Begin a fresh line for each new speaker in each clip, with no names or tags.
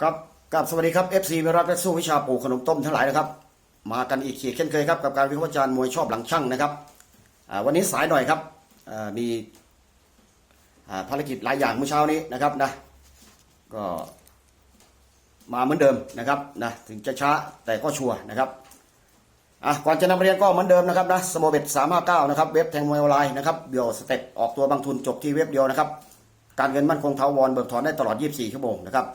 ครับกับสวัสดีครับ FC เวรักและสู้วิชาปลูกขนมต้มทั้งหลายนะครับ มากันอีกเช่นเคยครับกับการวิเคราะห์วิจารณ์มวยชอบหลังช่างนะครับวันนี้สายหน่อยครับมีภารกิจหลายอย่างเมื่อเช้านี้นะครับนะก็มาเหมือนเดิมนะครับนะถึงจะช้าแต่ก็ชัวร์นะครับอะก่อนจะนำเรียนก็เหมือนเดิมนะครับนะสโมเบ็ดสามห้าเก้านะครับเว็บแทงมวยออนไลน์นะครับเบียวสเต็ปออกตัวบางทุนจบที่เว็บเดียวนะครับการเงินมั่นคงเทาวรเบิกถอนได้ตลอด 24 ชั่วโมงนะครับ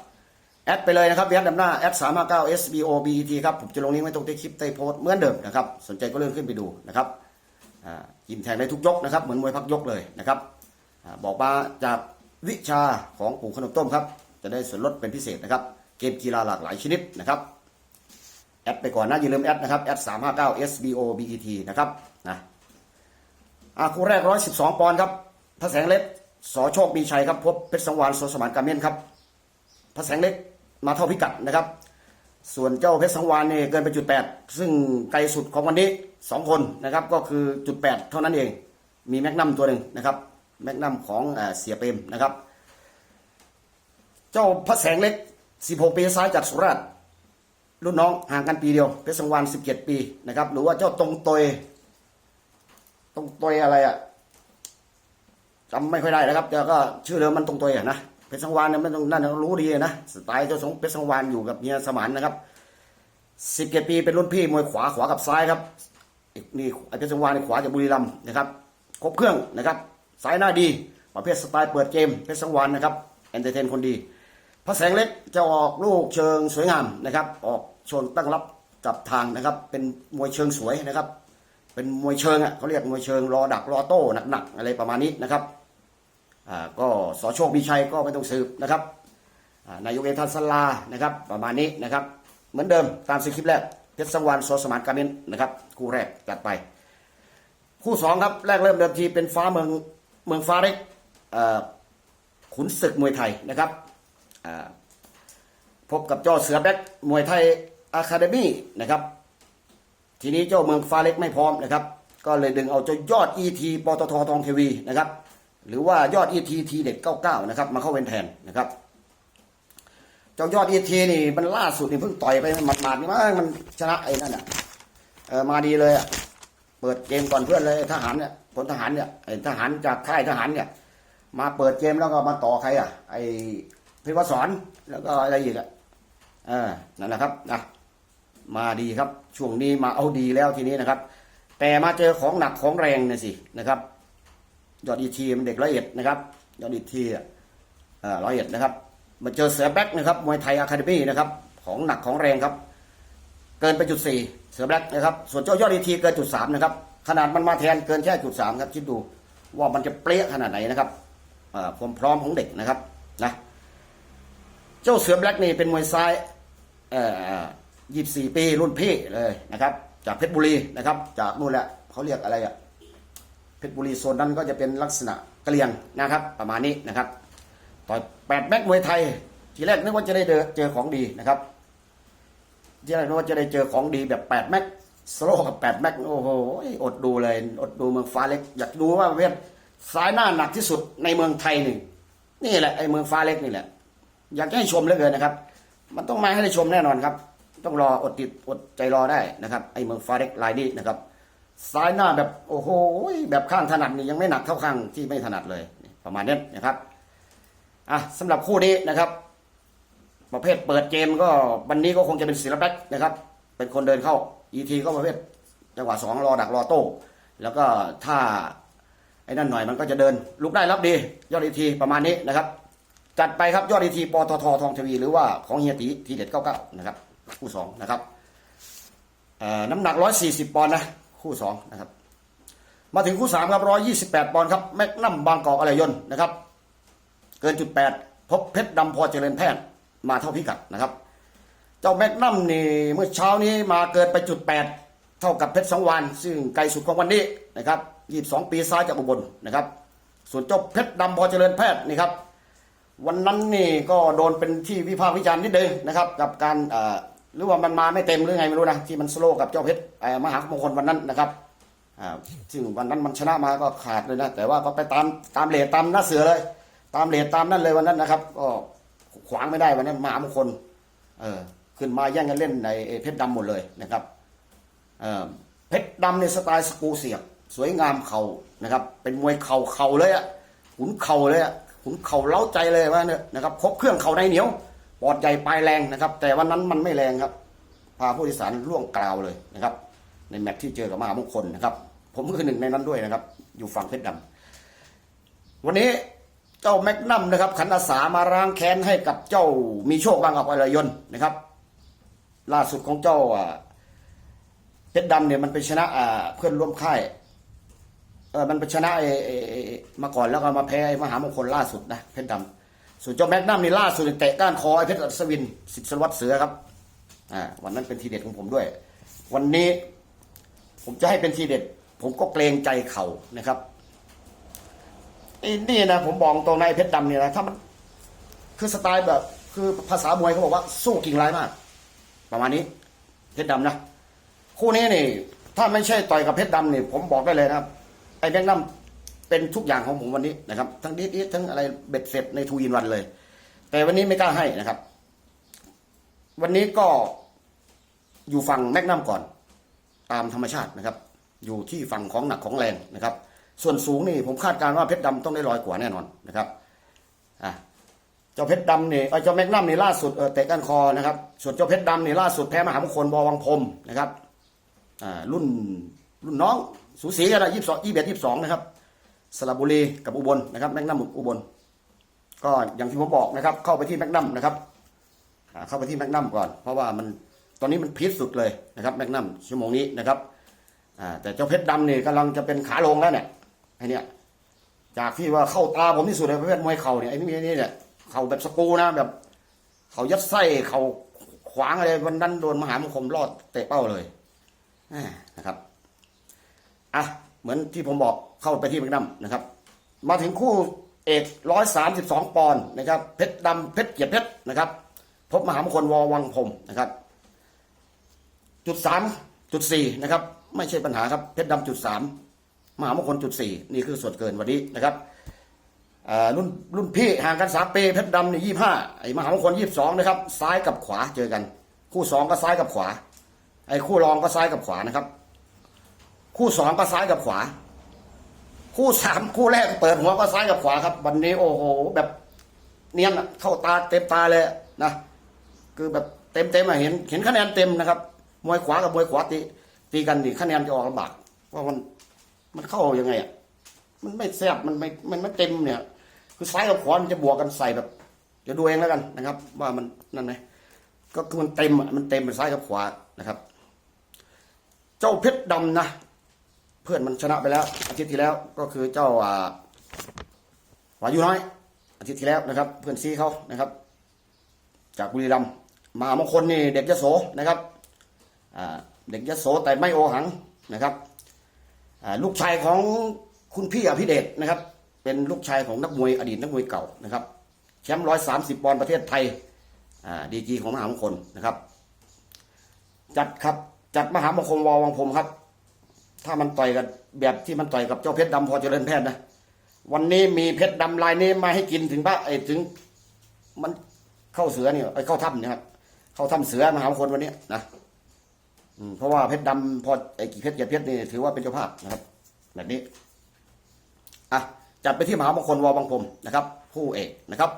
แอดไปเลยนะครับแอดนำหน้าแอดสามห้าเก้า SBO BET ครับ ผมจะลงลิงก์ไว้ตรงที่คลิปใต้โพสต์เหมือนเดิมนะครับ สนใจก็เลื่อนขึ้นไปดูนะครับอ่ายิมแทงได้ทุกยกนะครับ เหมือนมวยพักยกเลยนะครับอาบอกมาจากวิชาของปู่ขนมต้มครับ จะได้ส่วนลดเป็นพิเศษนะครับ เกมกีฬาหลากหลายชนิดนะครับแอดไปก่อนนะอย่าลืมแอดนะครับแอดสามห้าเก้า SBO BET นะครับนะอาคู่แรกร้อยสิบสองปอนด์ครับพระแสงเล็กสอโชคมีชัยครับพบเพชรสังวานโสสมานกาเมนครับพระแสงเล็ก มาเท่าพิกัดนะครับ ส่วนเจ้าเพชรสังวานเนี่ยเกินไปจุดแปดซึ่งไกลสุดของวันนี้สองคนนะครับก็คือจุดแปดเท่านั้นเอง มีแมกนัมตัวหนึ่งนะครับแมกนัมของเสียเปรมนะครับ เจ้าพระแสงเล็ก16ปีซ้ายจากสุราษฎร์รุ่นน้องห่างกันปีเดียวเพชรสังวาน17ปีนะครับหรือว่าเจ้าตรงตยตรงตยอะไรอะจำไม่ค่อยได้นะครับแต่ก็ชื่อเดิมมันตรงตยอะนะ เพชรสังวานเนี่ยไม่ต้องนั่นรู้ดีนะสไตล์เจ้าสงเพชรสังวานอยู่กับเมียสมานนะครับสิบเจ็ดปีเป็นรุ่นพี่มวยขวาขวากับซ้ายครับนี่ไอเพชรสังวานขวาจากบุรีรัมย์นะครับครบเครื่องนะครับสายหน้าดีประเภทสไตล์เปิดเกมเพชรสังวานนะครับเอนเตอร์เทนคนดีพระแสงเล็กจะออกลูกเชิงสวยงามนะครับ ออกชนตั้งรับจับทางนะครับ เป็นมวยเชิงสวยนะครับ เป็นมวยเชิงอะเขาเรียกมวยเชิงรอดักรอโต้หนักๆอะไรประมาณนี้นะครับ ก็สอโชคมีชัยก็ไม่ต้องสืบนะครับอ่านายกเอกทันสลานะครับประมาณนี้นะครับ เหมือนเดิมตามสคริปต์แรกเพชรสังวานสอสมานการเมนนะครับคู่แรกจัดไป คู่สองครับแรกเริ่มเดิมทีเป็นฟ้าเมืองเมืองฟ้าเล็กขุนศึกมวยไทยนะครับพบกับเจ้าเสือแบ็กมวยไทยอะคาเดมี่นะครับทีนี้เจ้าเมืองฟ้าเล็กไม่พร้อมนะครับ ก็เลยดึงเอาเจ้ายอด ET ปตททองทีวีนะครับ หรือว่ายอด ET ทีทีเด็ด99นะครับมาเข้าเป็นแทนนะครับเจ้ายอด ET นี่มันล่าสุดนี่เพิ่งต่อยไปหมาดๆนี่มั้งมันชนะไอ้นั่นอะเออมาดีเลยอะเปิดเกมก่อนเพื่อนเลยทหารเนี่ยพลทหารเนี่ยไอ้ทหารจากค่ายทหารเนี่ย มาเปิดเกมแล้วก็มาต่อใครอะ ไอ้พิวสอนแล้วก็อะไรอีกอะเออนั่นแหละครับนะมาดีครับช่วงนี้มาเอาดีแล้วทีนี้นะครับ แต่มาเจอของหนักของแรงเนี่ยสินะครับ ยอดอีทีมันเด็กร้อยเอ็ดนะครับยอดอีทีอะร้อยเอ็ดนะครับมาเจอเสือแบล็กนะครับมวยไทยอะคาเดมี่นะครับของหนักของแรงครับ เกินไปจุดสี่เสือแบล็กนะครับส่วนเจ้ายอดอีทีเกินจุดสามนะครับขนาดมันมาแทนเกินแค่จุดสามครับคิดดูว่ามันจะเปรี้ยขนาดไหนนะครับความพร้อมของเด็กนะครับนะเจ้าเสือแบล็กนี่เป็นมวยซ้ายอ่อยี่สิบสี่ปีรุ่นพี่เลยนะครับ จากเพชรบุรีนะครับ จากนู่นแหละเขาเรียกอะไรอะ เพชรบุรีโซนนั้นก็จะเป็นลักษณะกระเหรียงนะครับ ประมาณนี้นะครับต่อยแปดแม็กมวยไทย ทีแรกนึกว่าจะได้เจอเจอของดีนะครับทีแรกนึกว่าจะได้เจอของดีแบบแปดแม็กสโลกับแปดแม็กโอ้โหอดดูเลย อดดูเมืองฟ้าเล็ก อยากดูว่าเภทสายหน้าหนักที่สุดในเมืองไทยหนึ่งนี่แหละไอ้เมืองฟ้าเล็กนี่แหละ อยากให้ชมเหลือเกินนะครับ มันต้องมาให้ได้ชมแน่นอนครับ ต้องรออดติดอดใจรอได้นะครับ ไอ้เมืองฟ้าเล็กลายนี้นะครับ ซ้ายหน้าแบบโอ้โหแบบข้างถนัดนี่ยังไม่หนักเท่าข้างที่ไม่ถนัดเลย ประมาณนี้นะครับอะสำหรับคู่นี้นะครับ ประเภทเปิดเกมก็วันนี้ก็คงจะเป็นศิลปักนะครับ เป็นคนเดินเข้าอีทีก็ประเภทจังหวะสองรอดักรอโต้แล้วก็ถ้าไอ้นั่นหน่อยมันก็จะเดินลุกได้รับดี ยอดอีทีประมาณนี้นะครับ จัดไปครับยอดอีทีปตททองทวี หรือว่าของเฮียตีทีเด็ดเก้าเก้านะครับ คู่สองนะครับน้ำหนักร้อยสี่สิบปอนด์นะ คู่สองนะครับ มาถึงคู่สามครับร้อยยี่สิบแปดปอนด์ครับแมกนัมบางกอกอะไรยน์นะครับ เกินจุดแปดพบเพชรดำพอเจริญแพทย์มาเท่าพิกัดนะครับ เจ้าแมกนัมนี่เมื่อเช้านี้มาเกินไปจุดแปดเท่ากับเพชรสังวานซึ่งไกลสุดของวันนี้นะครับยี่สิบสองปีซ้ายจากอุบลนะครับ ส่วนเจ้าเพชรดำพอเจริญแพทย์นี่ครับวันนั้นนี่ก็โดนเป็นที่วิพากษ์วิจารณ์นิดนึงนะครับ กับการ หรือว่ามันมาไม่เต็มหรือไงไม่รู้นะที่มันสโลวกับเจ้าเพชรเอ่อมหามงคลวันนั้นนะครับอ่าซึ่งวันนั้นมันชนะมาก็ขาดเลยนะแต่ว่าก็ไปตามตามเลทตามหน้าเสือเลย ตามเลทตามนั่นเลยวันนั้นนะครับ ก็ขวางไม่ได้วันนั้นมหามงคล เออขึ้นมาแย่งกันเล่นในเพชรดำหมดเลยนะครับเออเพชรดำในสไตล์สกูเสียบสวยงามเข่านะครับ เป็นมวยเข่าเข่าเลยอะขุนเข่าเลยอะขุนเข่าเล้าใจเลยว่าเนี่ยนะครับครบเครื่องเข่าในเหนียว ปอดใหญ่ปลายแรงนะครับ แต่วันนั้นมันไม่แรงครับ พาผู้โดยสารล่วงกล่าวเลยนะครับ ในแมตช์ที่เจอกับมหามงคลนะครับ ผมก็คือหนึ่งในนั้นด้วยนะครับ อยู่ฝั่งเพชรดำวันนี้เจ้าแมกนัมนะครับ ขันอาสามาล้างแค้นให้กับเจ้ามีโชคบางออกอรยนนะครับ ล่าสุดของเจ้าเพชรดำเนี่ยมันไปชนะเพื่อนร่วมค่ายเออมันไปชนะไอ้ไอ้ไอ้มาก่อนแล้วก็มาแพ้ไอ้มหามงคลล่าสุดนะเพชรดำ ส่วนเจ้าแม็กนัมนี่ล่าสุดเตะก้านคอไอ้เพชรอัศวินสิทธิ์สวัตรเสือครับอ่าวันนั้นเป็นทีเด็ดของผมด้วย วันนี้ผมจะให้เป็นทีเด็ด ผมก็เกรงใจเขานะครับไอ้นี่นะผมบอกตรงในเพชรดำเนี่ยนะถ้ามันคือสไตล์แบบ คือภาษามวยเขาบอกว่าสู้กิ่งร้ายมาก ประมาณนี้ เพชรดำนะคู่นี้นี่ ถ้าไม่ใช่ต่อยกับเพชรดำนี่ผมบอกได้เลยนะครับไอ้แบงค์น้ำ เป็นทุกอย่างของผมวันนี้นะครับ ทั้งดีดทั้งอะไรเบ็ดเสร็จในทูยินวันเลย แต่วันนี้ไม่กล้าให้นะครับ วันนี้ก็อยู่ฝั่งแมกนัมก่อน ตามธรรมชาตินะครับ อยู่ที่ฝั่งของหนักของแรงนะครับ ส่วนสูงนี่ผมคาดการณ์ว่าเพชรดำต้องได้ลอยกว่าแน่นอนนะครับอะเจ้าเพชรดำนี่เอ้ยเจ้าแมกนัมนี่ล่าสุดเออเตะก้านคอนะครับ ส่วนเจ้าเพชรดำนี่ล่าสุดแพ้มหามงคลบอวังพรมนะครับอ่ารุ่นรุ่นน้องสูสีกันนะยี่สิบสองยี่สิบเอ็ดยี่สิบสองนะครับ สระบุรีกับอุบลนะครับแมกนัมอุบล ก็อย่างที่ผมบอกนะครับ เข้าไปที่แมกนัมนะครับเข้าไปที่แมกนัมก่อน เพราะว่ามันตอนนี้มันพีคสุดเลยนะครับแมกนัมชั่วโมงนี้นะครับแต่เจ้าเพชรดำเนี่ยกำลังจะเป็นขาลงแล้วเนี่ยไอเนี่ยจากที่ว่าเข้าตาผมที่สุดในประเภทมวยเข่าเนี่ยไอ้นี่นี่เนี่ยเข่าแบบสกูนะแบบเขายัดไส้เข่าขวางอะไรวันนั้นโดนมหามงคลรอดเตะเป้าเลยนะครับอะเหมือนที่ผมบอก เข้าไปที่แมกนัมนะครับ มาถึงคู่เอกร้อยสามสิบสองปอนด์นะครับ เพชรดำเพชรเกียรติเพชรนะครับ พบมหามงคลวอวังพรมนะครับ จุดสามจุดสี่นะครับ ไม่ใช่ปัญหาครับเพชรดำจุดสามมหามงคลจุดสี่นี่คือส่วนเกินวันนี้นะครับอ่ารุ่นรุ่นพี่ห่างกันสามปีเพชรดำนี่ยี่ห้าไอ้มหามงคลยี่บสองนะครับ ซ้ายกับขวาเจอกัน คู่สองก็ซ้ายกับขวา ไอ้คู่รองก็ซ้ายกับขวานะครับ คู่สองก็ซ้ายกับขวา คู่สามคู่แรกเปิดหัวก็ซ้ายกับขวาครับ วันนี้โอ้โห แบบเนียนเข้าตาเต็มตาเลยนะคือแบบเต็มเต็มอะเห็น เห็นคะแนนเต็มนะครับมวยขวากับมวยขวาตีตีกันดิคะแนนจะออกลำบากเพราะมันมันเข้ายังไงอะมันไม่แซ่บมันไม่มันไม่เต็มเนี่ย คือซ้ายกับขวามันจะบวกกันใส่แบบเดี๋ยวดูเองแล้วกันนะครับ ว่ามันนั่นไหมก็คือมันเต็มอะมันเต็มเป็นซ้ายกับขวานะครับ เจ้าเพชรดำนะ เพื่อนมันชนะไปแล้ว อาทิตย์ที่แล้วก็คือเจ้าอ่าวายุน้อย อาทิตย์ที่แล้วนะครับ เพื่อนซีเขานะครับ จากบุรีรัมย์มหามงคลนี่เด็กยโสนะครับเด็กยโสแต่ไม่โอหังนะครับลูกชายของคุณพี่อภิเดชนะครับ เป็นลูกชายของนักมวยอดีตนักมวยเก่านะครับแชมป์ร้อยสามสิบปอนด์ประเทศไทยดีจีของมหามงคลนะครับ จัดครับจัดมหามงคลวอวังพรมครับ ถ้ามันต่อยกันแบบที่มันต่อยกับเจ้าเพชรดำพอเจริญแพทย์นะวันนี้มีเพชรดำลายนี้มาให้กินถึงบ้าไอ้ถึง มันเข้าเสือเนี่ยไอ้เข้าถ้ำเนี่ยครับเข้าถ้ำเสือมหามคลวันนี้นะอืมเพราะว่าเพชรดำพอไอ้กี่เพชรเกียรเพชรนี่ถือว่าเป็นเจ้าภาพนะครับ แบบนี้อะจัดไปที่มหามงคลวอบางพรมนะครับ คู่เอกนะครับ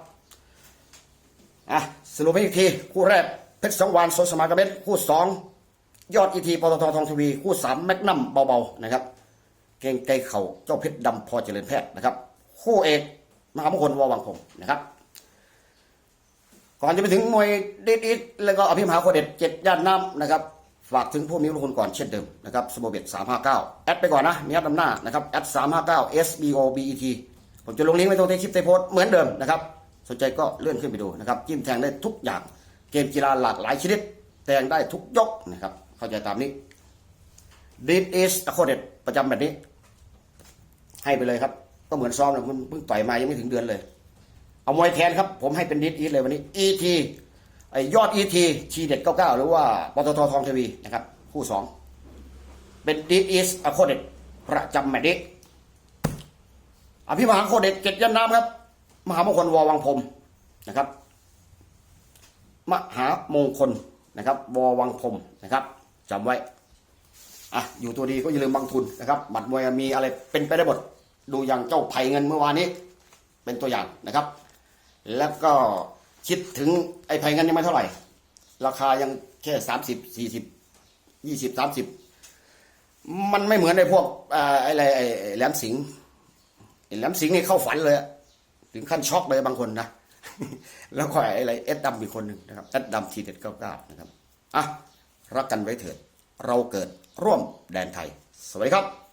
อะสรุปให้อีกทีคู่แรกเพชรสังวานโซสมากระเบ็ดคู่สอง ยอดอีทีปตททองทวี คู่สามแมกนัมเบาๆนะครับ เก่งไกเข่าเจ้าเพชรดำพอเจริญแพทย์นะครับ คู่เอกมหามงคลววังพงศ์นะครับก่อนจะไปถึงมวยดิดอิดแล้วก็อภิมหาโคเด็ดเจ็ดย่านน้ำนะครับ ฝากถึงผู้มีรู้คุณก่อนเช่นเดิมนะครับสโมเบ็ดสามห้าเก้าแอดไปก่อนนะมีแอดนำหน้านะครับแอดสามห้าเก้า S B O B E T ผมจะลงลิงก์ไว้ตรงที่คลิปใต้โพสต์เหมือนเดิมนะครับ สนใจก็เลื่อนขึ้นไปดูนะครับจิ้มแทงได้ทุกอย่างเกมกีฬาหลากหลายชนิดแทงได้ทุกยกนะครับ เข้าใจตามนี้ This is a code ประจำแบบนี้ ให้ไปเลยครับ ก็เหมือนซ้อมนะคุณเพิ่งต่อยมายังไม่ถึงเดือนเลย เอามวยแทนครับ ผมให้เป็นดิสอีทเลยวันนี้ ET ไอยอด ET ชีเด็ด99หรือว่าปตททองทวีนะครับ คู่สองเป็นดิสอีสอะโคเด็ดประจำแมตช์นี้อภิมหาโคเด็ดเจ็ดยันน้ำครับ มหามงคลววังพรมนะครับ มหามงคลนะครับ ววังพรมนะครับ จำไว้อะอยู่ตัวดีก็อย่าลืมบังทุนนะครับบัตรมวยมีอะไรเป็นไปได้หมดดูอย่างเจ้าไผ่เงินเมื่อวานนี้ เป็นตัวอย่างนะครับ แล้วก็คิดถึงไอ้ไผ่เงินยังไม่เท่าไหร่ ราคายังแค่สามสิบสี่สิบยี่สิบสามสิบมันไม่เหมือนไอ้พวกอ่าไอ้อะไรไอ้แหลมสิงห์แหลมสิงห์นี่เข้าฝันเลย ถึงขั้นช็อกเลยบางคนนะแล้วก็ไอ้อะไรเอสดำอีกคนหนึ่งนะครับเอสดำทีเด็ดเก้าเก้านะครับอะ รักกันไว้เถิด เราเกิดร่วมแดนไทย สวัสดีครับ